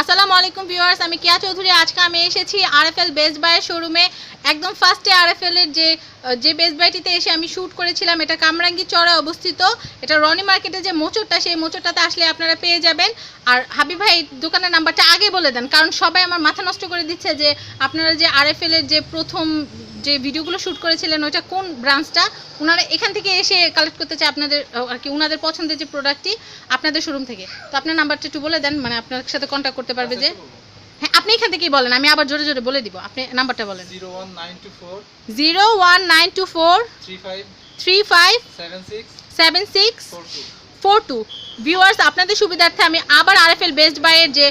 আসসালামু আলাইকুম ভিউয়ার্স, আমি কিয়া চৌধুরী। আজকে আমি এসেছি আরএফএল বেস্ট বাইয়ের শোরুমে একদম ফার্স্টে আরএফএলের যে যে বেস্ট বাইটিতে এসে আমি শ্যুট করেছিলাম, এটা কামরাঙ্গি চড়ে অবস্থিত। এটা রনি মার্কেটে যে মোচরটা সেই মোচরটাতে আসলে আপনারা পেয়ে যাবেন। আর হাবি ভাই, দোকানের নাম্বারটা আগে বলে দেন, কারণ সবাই আমার মাথা নষ্ট করে দিচ্ছে যে, আপনারা যে আরএফএলের যে প্রথম যে ভিডিওগুলো শ্যুট করেছিলেন ওইটা কোন ব্রাঞ্চটা ওনারা এখান থেকে এসে কালেক্ট করতে চায় আপনাদের আর কি ওনাদের পছন্দের যে প্রোডাক্টটি আপনাদের শোরুম থেকে। তো আপনার নাম্বারটা একটু বলে দেন মানে আপনার সাথে কন্ট্যাক্ট করতে পারবে যে হ্যাঁ আপনি এখান থেকেই বলেন আমি আবার জোরে জোরে বলে দিব। আপনি নাম্বারটা বলেন। Zero one nine two four three five seven six four two four two viewers আপনাদের সুবিধার্থে আমি আবার আরএফএল বেস্ট বাইয়ের যে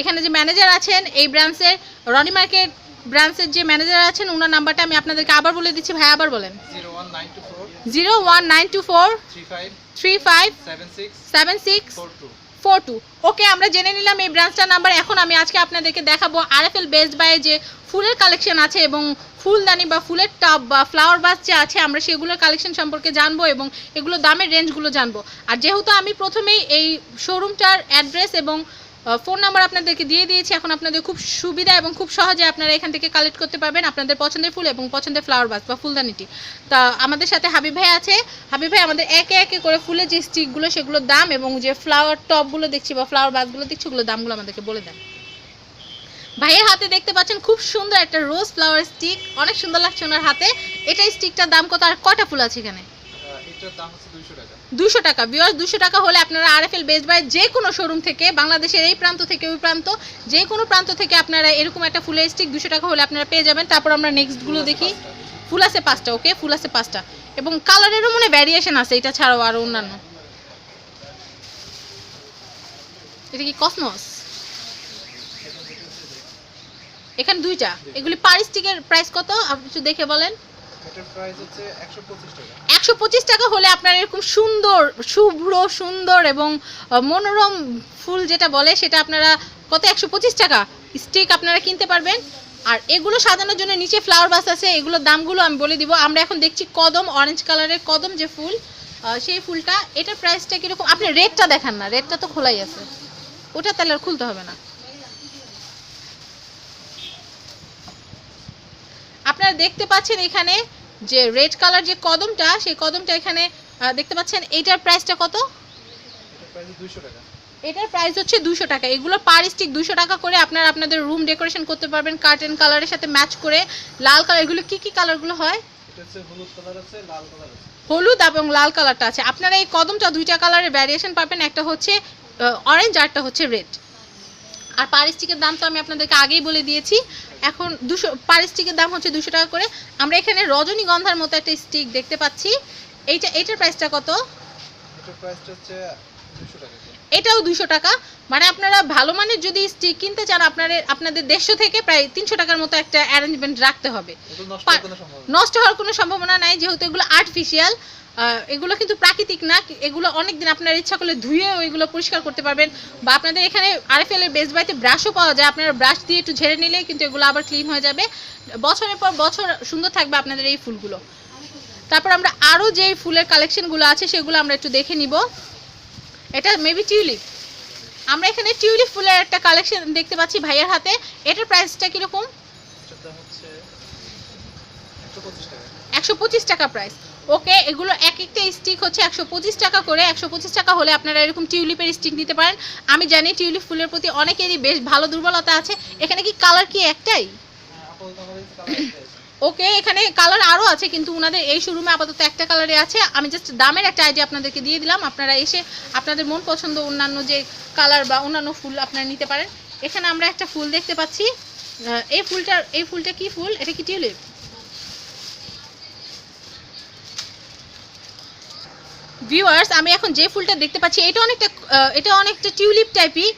এখানে যে ম্যানেজার আছেন এই ব্রাঞ্চের রনি মার্কেট ব্রাঞ্চের যে ম্যানেজার আছেন ওনার নাম্বারটা আমি আপনাদেরকে আবার বলে দিচ্ছি। ভাই আবার বলেন। Zero one nine two four. Three five seven six four two. Okay আমরা জেনে নিলাম এই ব্রাঞ্চটার নাম্বার। এখন আমি আজকে আপনাদেরকে দেখাবো আর এফ এল বেস্ট বাই যে ফুলের কালেকশন আছে এবং ফুলদানি বা ফুলের টব বা ফ্লাওয়ার বাস যে আছে আমরা সেগুলোর কালেকশন সম্পর্কে জানব এবং এগুলো দামের রেঞ্জগুলো জানব। আর যেহেতু আমি প্রথমেই এই শোরুমটার অ্যাড্রেস এবং ফোন নাম্বার আপনাদেরকে দিয়ে দিয়েছি। এখন আপনাদের খুব সুবিধা এবং খুব সহজে আপনারা এখান থেকে কালেক্ট করতে পারবেন আপনাদের পছন্দের ফুল এবং পছন্দের ফ্লাওয়ার বাস বা ফুলদানিটি। তা আমাদের সাথে হাবিব ভাই আছে। হাবিব ভাই, আমাদের একে একে করে ফুলের যে স্টিকগুলো সেগুলোর দাম এবং যে ফ্লাওয়ার টপগুলো দেখছি বা ফ্লাওয়ার বাসগুলো দেখছি, ওগুলোর দামগুলো আমাদেরকে বলে দেন। ভাইয়ের হাতে দেখতে পাচ্ছেন খুব সুন্দর একটা রোজ ফ্লাওয়ার স্টিক অনেক সুন্দর লাগছে ওনার হাতে। এটা স্টিকটার দাম কত আর কয়টা ফুল আছে এখানে? এটার দাম হচ্ছে দুইশো টাকা। দুশো টাকা। বিয়ার্স দুশো টাকা হলে আপনারা আরএফএল বেস্ট বাই যে কোনো শোরুম থেকে বাংলাদেশের এই প্রান্ত থেকে ওই প্রান্ত যে কোনো প্রান্ত থেকে আপনারা এরকম একটা ফুলের স্টিক দুশো টাকা হলে আপনারা পেয়ে যাবেন। তারপর আমরা নেক্সটগুলো দেখি। ফুল আছে পাঁচটা ওকে ফুল আছে পাঁচটা। এবং কালারেরও মনে ভ্যারিয়েশন আছে এটা ছাড়াও আরও অন্যান্য। এটা কি কসমস এখানে দুইটা। এগুলি পার স্টিকের প্রাইস কত? আপনি একটু দেখে বলেন। একশো পঁচিশ টাকা। হলে আপনার এরকম সুন্দর, শুভ্র, সুন্দর এবং মনোরম ফুল যেটা বলে সেটা আপনারা কত? একশো পঁচিশ টাকা। স্টিক আপনারা কিনতে পারবেন। আর এগুলো সাজানোর জন্য নিচে ফ্লাওয়ার বাস আছে, এগুলোর দামগুলো আমি বলে দিব। আমরা এখন দেখছি কদম অরেঞ্জ কালারের কদম যে ফুল সেই ফুলটা এটার প্রাইসটা কীরকম? আপনি রেটটা দেখান না রেটটা তো খোলাই আছে। ওটা তাহলে আর খুলতে হবে না। আপনারা দেখতে পাচ্ছেন এখানে যে রেড কালার যে কদমটা, সেই কদমটা এখানে দেখতে পাচ্ছেন, এইটার প্রাইসটা কত? এটার প্রাইস হচ্ছে দুশো টাকা। এগুলো পার স্টিক দুশো টাকা করে আপনারা আপনাদের রুম ডেকোরেশন করতে পারবেন কার্টেন কালারের সাথে ম্যাচ করে। লাল কালার এগুলো কি কি কালারগুলো হয়? হলুদ এবং লাল কালারটা আছে। আপনারা এই কদমটা দুইটা কালারের ভ্যারিয়েশন পাবেন। একটা হচ্ছে অরেঞ্জ আরটা হচ্ছে রেড আর পার স্টিকের দাম তো আমি আপনাদেরকে আগেই বলে দিয়েছি। এখন দুশো পার স্টিকের দাম হচ্ছে দুশো টাকা করে। আমরা এখানে রজনীগন্ধার মতো একটা স্টিক দেখতে পাচ্ছি। এইটা, এইটার প্রাইসটা কত? প্রাইসটা হচ্ছে দুশো টাকা। এটাও দুশো টাকা। মানে আপনারা ভালো মানের যদি স্টিক কিনতে চান আপনাদের আপনাদের দেড়শো থেকে প্রায় তিনশো টাকার মতো একটা অ্যারেঞ্জমেন্ট রাখতে হবে। নষ্ট হওয়ার কোনো সম্ভাবনা নেই। যেহেতু এগুলো আর্টিফিশিয়াল এগুলো কিন্তু প্রাকৃতিক না এগুলো অনেক দিন আপনার ইচ্ছা করলে ধুয়ে এগুলো পরিষ্কার করতে পারবেন বা আপনাদের এখানে আরএফএল এর বেস্ট বাইতে ব্রাশও পাওয়া যায়। আপনারা ব্রাশ দিয়ে একটু ঝেড়ে নিলেই কিন্তু এগুলো আবার ক্লিন হয়ে যাবে। বছরের পর বছর সুন্দর থাকবে আপনাদের এই ফুলগুলো। তারপর আমরা আরও যে ফুলের কালেকশনগুলো আছে সেগুলো আমরা একটু দেখে নিব। এটা মেবি টিউলিপ আমরা এখানে টিউলিপ ফুলের একটা কালেকশন দেখতে পাচ্ছি ভাইয়ের হাতে। এটার প্রাইসটা কীরকম? একশো পঁচিশ টাকা। একশো পঁচিশ টাকা প্রাইস ওকে এগুলো এক একটা স্টিক হচ্ছে একশো পঁচিশ টাকা করে। একশো পঁচিশ টাকা হলে আপনারা এরকম টিউলিপের স্টিক নিতে পারেন। আমি জানি টিউলিপ ফুলের প্রতি অনেকেরই বেশ ভালো দুর্বলতা আছে। এখানে কি কালার কি একটাই। ওকে, এখানে কালার আরও আছে, কিন্তু ওনাদের এই শোরুমে আপাতত একটা কালারে আছে। আমি জাস্ট দামের একটা আইডিয়া আপনাদেরকে দিয়ে দিলাম। আপনারা এসে আপনাদের মন পছন্দ অন্যান্য যে কালার বা অন্যান্য ফুল আপনারা নিতে পারেন। এখানে আমরা একটা ফুল দেখতে পাচ্ছি। এই ফুলটার, এই ফুলটা কি ফুল? এটা কি টিউলিপ? ভিউয়ার্স আমি এখন যে ফুলটা দেখতে পাচ্ছি, এটা অনেকটা এটা অনেকটা টিউলিপ টাইপই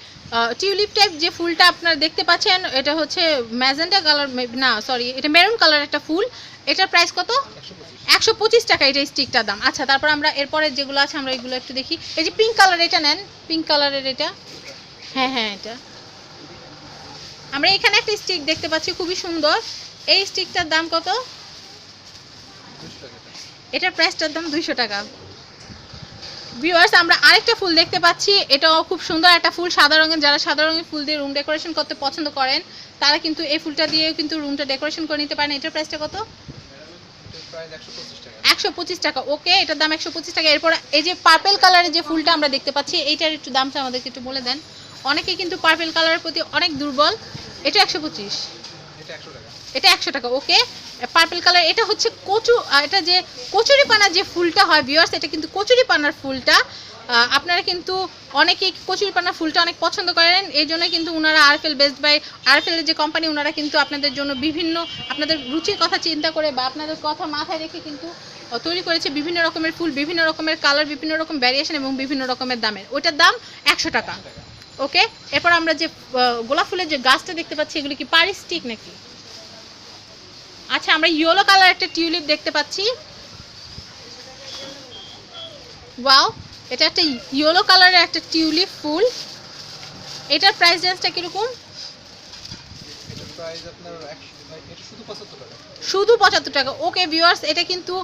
টিউলিপ টাইপ যে ফুলটা আপনারা দেখতে পাচ্ছেন, এটা হচ্ছে ম্যাজেন্টা কালার না সরি এটা মেরুন কালার একটা ফুল। এটার প্রাইস কত? একশো পঁচিশ টাকা এটা স্টিকটার দাম। আচ্ছা তারপর আমরা এরপরে যেগুলো আছে আমরা এগুলো একটু দেখি। এই যে পিঙ্ক কালার এটা নেন পিঙ্ক কালারের এটা। হ্যাঁ হ্যাঁ এটা। আমরা এখানে একটা স্টিক দেখতে পাচ্ছি, খুবই সুন্দর। এই স্টিকটার দাম কত। এটার প্রাইসটার দাম দুইশো টাকা। ভিউয়ার্স আমরা আরেকটা ফুল দেখতে পাচ্ছি। এটাও খুব সুন্দর একটা ফুল, সাদা রঙের। যারা সাদা রঙের ফুল দিয়ে রুম ডেকোরেশন করতে পছন্দ করেন, তারা কিন্তু এই ফুলটা দিয়েও কিন্তু রুমটা ডেকোরেশন করে নিতে পারেন। এটার প্রাইসটা কত? একশো পঁচিশ টাকা। ওকে এটার দাম একশো পঁচিশ টাকা। এরপর এই যে পার্পেল কালারের যে ফুলটা আমরা দেখতে পাচ্ছি, এইটার একটু দামটা আমাদেরকে একটু বলে দেন। অনেকে কিন্তু পার্পেল কালারের প্রতি অনেক দুর্বল। এটা একশো পঁচিশ। এটা একশো টাকা ওকে পার্পল কালার এটা হচ্ছে কচু এটা যে কচুরি পানার যে ফুলটা হয় ভিউয়ার্স এটা কিন্তু কচুরি পানার ফুলটা আপনারা কিন্তু অনেকেই কচুরি পানার ফুলটা অনেক পছন্দ করেন, এই জন্য কিন্তু ওনারা আরফেল বেস্ট বাই আরফেলের যে কোম্পানি ওনারা কিন্তু আপনাদের জন্য বিভিন্ন, আপনাদের রুচির কথা চিন্তা করে বা আপনাদের কথা মাথায় রেখে কিন্তু তৈরি করেছে বিভিন্ন রকমের ফুল, বিভিন্ন রকমের কালার বিভিন্ন রকম ভ্যারিয়েশন এবং বিভিন্ন রকমের দামের। ওইটার দাম একশো টাকা ওকে এরপর আমরা যে গোলাপ ফুলের যে গাছটা দেখতে পাচ্ছি, এগুলো কি পারিস্টিক নাকি? আচ্ছা আমরা ইয়েলো কালার একটা টিউলিপ দেখতে পাচ্ছি। ওয়াও এটা একটা ইয়েলো কালারের একটা টিউলিপ ফুল। এটার প্রাইস রেঞ্জটা কীরকম? শুধু পঁচাত্তর টাকা। ওকে ভিউয়ার্স এটা কিন্তু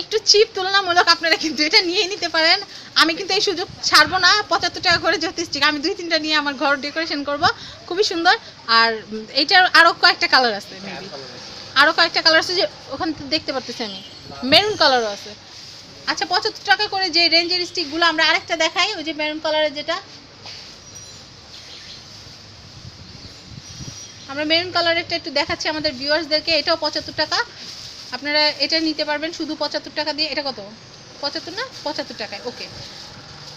একটু চিপ তুলনামূলক আপনারা কিন্তু এটা নিয়ে নিতে পারেন। আমি কিন্তু এই সুযোগ ছাড়বো না। পঁচাত্তর টাকা করে যথেষ্ট আমি দুই তিনটা নিয়ে আমার ঘর ডেকোরেশন করব। খুবই সুন্দর। আর এইটার আরও কয়েকটা কালার আছে মেবি আরও কয়েকটা কালার আছে যে ওখান থেকে দেখতে পারতেছি আমি। মেরুন কালারও আছে। আচ্ছা পঁচাত্তর টাকা করে যে রেঞ্জের স্টিকগুলো আমরা আরেকটা দেখাই, ওই যে মেরুন কালারের যেটা। আমরা মেরুন কালারেরটা একটু দেখাচ্ছি আমাদের ভিউয়ার্সদেরকে এটাও পঁচাত্তর টাকা। আপনারা এটা নিতে পারবেন শুধু পঁচাত্তর টাকা দিয়ে। এটা কত? পঁচাত্তর না? পঁচাত্তর টাকায় ওকে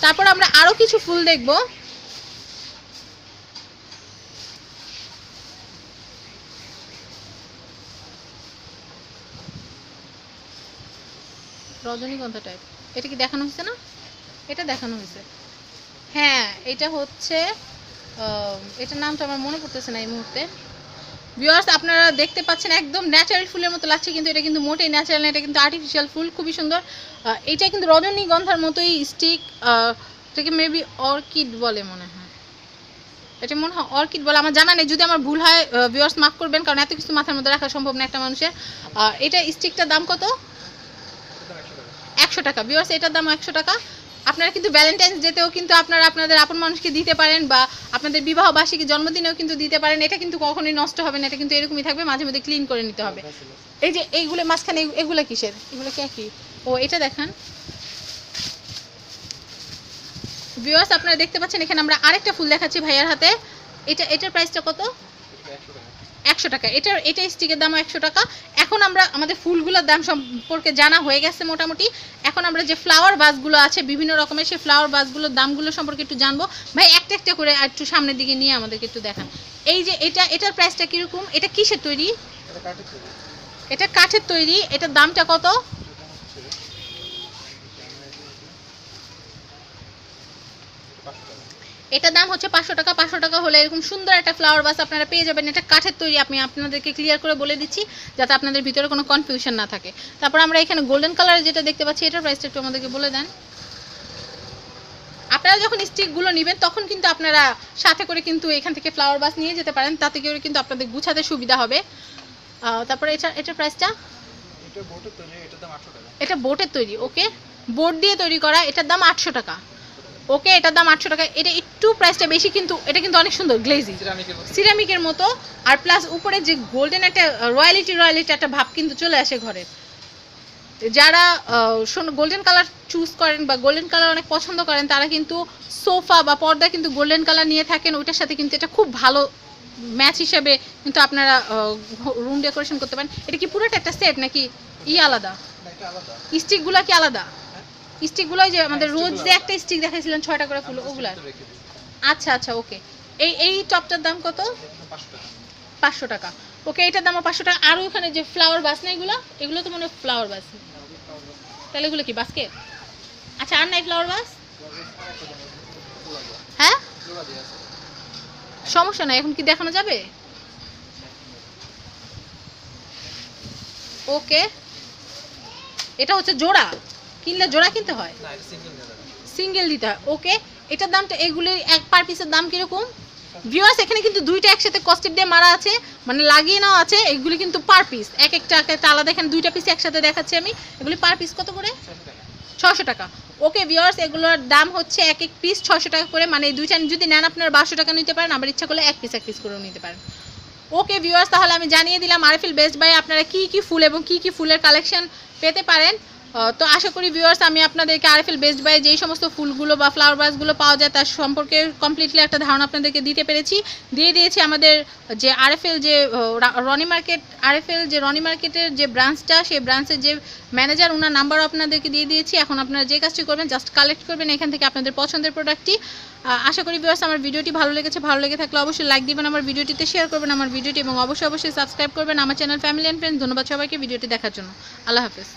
তারপর আমরা আরও কিছু ফুল দেখব। রজনীগন্ধা টাইপ এটা কি দেখানো হয়েছে না? এটা দেখানো হয়েছে। হ্যাঁ এটা হচ্ছে এটার নামটা আমার মনে পড়তেছে না এই মুহূর্তে। ভিউয়ার্স আপনারা দেখতে পাচ্ছেন একদম ন্যাচারাল ফুলের মতো লাগছে, কিন্তু এটা কিন্তু মোটেই ন্যাচারাল না, এটা কিন্তু আর্টিফিশিয়াল ফুল, খুবই সুন্দর। এটা কিন্তু রজনীগন্ধার মতোই স্টিক এটাকে মেবি অর্কিড বলে মনে হয়। এটা মনে হয় অর্কিড বলে, আমার জানা নেই, যদি আমার ভুল হয় ভিউয়ার্স মাফ করবেন, কারণ এত কিছু মাথার মধ্যে রাখা সম্ভব না একটা মানুষের। এটা স্টিকটার দাম কত এটার দাম একশো টাকা একশো টাকা। ভিউয়ার্স এটার দাম একশো টাকা। আপনারা কিন্তু ভ্যালেন্টাইন্স ডেতেও কিন্তু আপনারা আপনাদের আপন মানুষকে দিতে পারেন বা আপনাদের বিবাহ বার্ষিকী জন্মদিনেও কিন্তু দিতে পারেন। এটা কিন্তু কখনোই নষ্ট হবে না, এটা কিন্তু এরকমই থাকবে। মাঝে মধ্যে ক্লিন করে নিতে হবে। এই যে এইগুলো মাঝখানে এগুলো কিসের? এগুলো কে কি? ও, এটা দেখান। ভিউয়ার্স আপনারা দেখতে পাচ্ছেন, এখানে আমরা আরেকটা ফুল দেখাচ্ছি ভাইয়ার হাতে। এটা এটার প্রাইসটা কত? একশো টাকা। এটার এটা স্টিকের দামও একশো টাকা। এখন আমরা আমাদের ফুলগুলোর দাম সম্পর্কে জানা হয়ে গেছে মোটামুটি। এখন আমরা যে ফ্লাওয়ার বাসগুলো আছে বিভিন্ন রকমের সেই ফ্লাওয়ার বাসগুলোর দামগুলো সম্পর্কে একটু জানব। ভাই একটা একটা করে আর একটু সামনের দিকে নিয়ে আমাদেরকে একটু দেখান। এই যে এটা এটার প্রাইসটা কীরকম? এটা কিসের তৈরি? এটা কাঠের তৈরি। এটা কাঠের তৈরি। এটার দামটা কত এটা হচ্ছে পাঁচশো এটার দাম হচ্ছে পাঁচশো টাকা পাঁচশো টাকা হলে এরকম সুন্দর একটা ফ্লাওয়ার বাস আপনারা পেয়ে যাবেন। এটা কাঠের তৈরি আমি আপনাদেরকে ক্লিয়ার করে বলে দিচ্ছি যাতে আপনাদের ভিতরে কোনো কনফিউশন না থাকে। তারপর আমরা এখানে গোল্ডেন কালারের যেটা দেখতে পাচ্ছি এটার প্রাইসটা একটু আমাদেরকে বলে দেন। আপনারা যখন স্টিকগুলো নেবেন তখন কিন্তু আপনারা সাথে করে কিন্তু এখান থেকে ফ্লাওয়ার বাস নিয়ে যেতে পারেন। তাতে করে কিন্তু আপনাদের গুছাতে সুবিধা হবে। তারপরে এটা এটার প্রাইসটা এটা এটা বোটের তৈরি ওকে বোর্ড দিয়ে তৈরি করা এটার দাম আটশো টাকা। ওকে এটার দাম আটশো টাকা। এটা একটু প্রাইসটা বেশি কিন্তু এটা কিন্তু অনেক সুন্দর গ্লেজি সিরামিকের মতো। আর প্লাস উপরে যে গোল্ডেন একটা রয়্যালিটি রয়্যালিটি একটা ভাব কিন্তু চলে আসে ঘরে। যারা গোল্ডেন কালার চুজ করেন বা গোল্ডেন কালার অনেক পছন্দ করেন তারা কিন্তু সোফা বা পর্দা কিন্তু গোল্ডেন কালার নিয়ে থাকেন। ওইটার সাথে কিন্তু এটা খুব ভালো ম্যাচ হিসেবে কিন্তু আপনারা রুম ডেকোরেশন করতে পারেন। এটা কি পুরোটা একটা সেট নাকি? ই আলাদা। স্টিকগুলো কি আলাদা? স্টিকগুলো যে আমাদের হ্যাঁ, রোজ যে একটা স্টিক দেখাইছিলেন ছয়টা করে ফুল ওগুলা। আচ্ছা আচ্ছা ওকে। এই এই টপটার দাম কত? পাঁচশো টাকা। ওকে এটার দাম পাঁচশো টাকা। আর ওখানে যে ফ্লাওয়ার বাস না এগুলো এগুলো তো মনে হয় ফ্লাওয়ার বাস তাহলে এগুলো কি বাস্কেট আচ্ছা আর নাই ফ্লাওয়ার বাস হ্যাঁ? সমস্যা নাই এখন কি দেখানো যাবে? ওকে। এটা হচ্ছে জোড়া। কিনলে জোড়া কিনতে হয়? সিঙ্গেল দিতে হয় ওকে এটার দামটা এগুলি এক পার পিসের দাম কীরকম? ভিউয়ার্স এখানে কিন্তু দুইটা একসাথে কস্টেপ দিয়ে মারা আছে মানে লাগিয়ে নেওয়া আছে এগুলি কিন্তু পার পিস এক একটা এক একটা আলাদা এখানে দুইটা পিস একসাথে দেখাচ্ছি আমি। এগুলি পার পিস কত করে? ছশো টাকা। ওকে ভিওয়ার্স এগুলোর দাম হচ্ছে এক এক পিস ছশো টাকা করে মানে এই দুইটা যদি নেন আপনার বারোশো টাকা নিতে পারেন আবার ইচ্ছা করলে এক পিস এক পিস করেও নিতে পারেন। ওকে ভিউয়ার্স তাহলে আমি জানিয়ে দিলাম আরএফএল বেস্ট বাই আপনারা কি কি ফুল এবং কি কি ফুলের কালেকশন পেতে পারেন। তো আশা করি ভিউয়ার্স আমি আপনাদেরকে আরএফএল বেস্ট বাই যেই সমস্ত ফুলগুলো বা ফ্লাওয়ার বাসগুলো পাওয়া যায়, তার সম্পর্কে কমপ্লিটলি একটা ধারণা আপনাদেরকে দিতে পেরেছি। দিয়ে দিয়েছি আমাদের যে আরএফএল যে রনি মার্কেট, আরএফএল যে রনি মার্কেটের যে ব্রাঞ্চটা সেই ব্রাঞ্চের যে ম্যানেজার ওনার নাম্বারও আপনাদেরকে দিয়ে দিয়েছি। এখন আপনারা যে কাজটি করবেন জাস্ট কালেক্ট করবেন এখান থেকে আপনাদের পছন্দের প্রোডাক্টটি আশা করি ভিউয়ার্স আমার ভিডিওটি ভালো লেগেছে। ভালো লেগে থাকলে অবশ্যই লাইক দিবেন আমার ভিডিওটিতে শেয়ার করবেন আমার ভিডিওটি এবং অবশ্যই অবশ্যই সাবস্ক্রাইব করবেন আমার চ্যানেল ফ্যামিলি অ্যান্ড ফ্রেন্ডস ধন্যবাদ সবাইকে ভিডিওটি দেখার জন্য। আল্লাহ হাফেজ।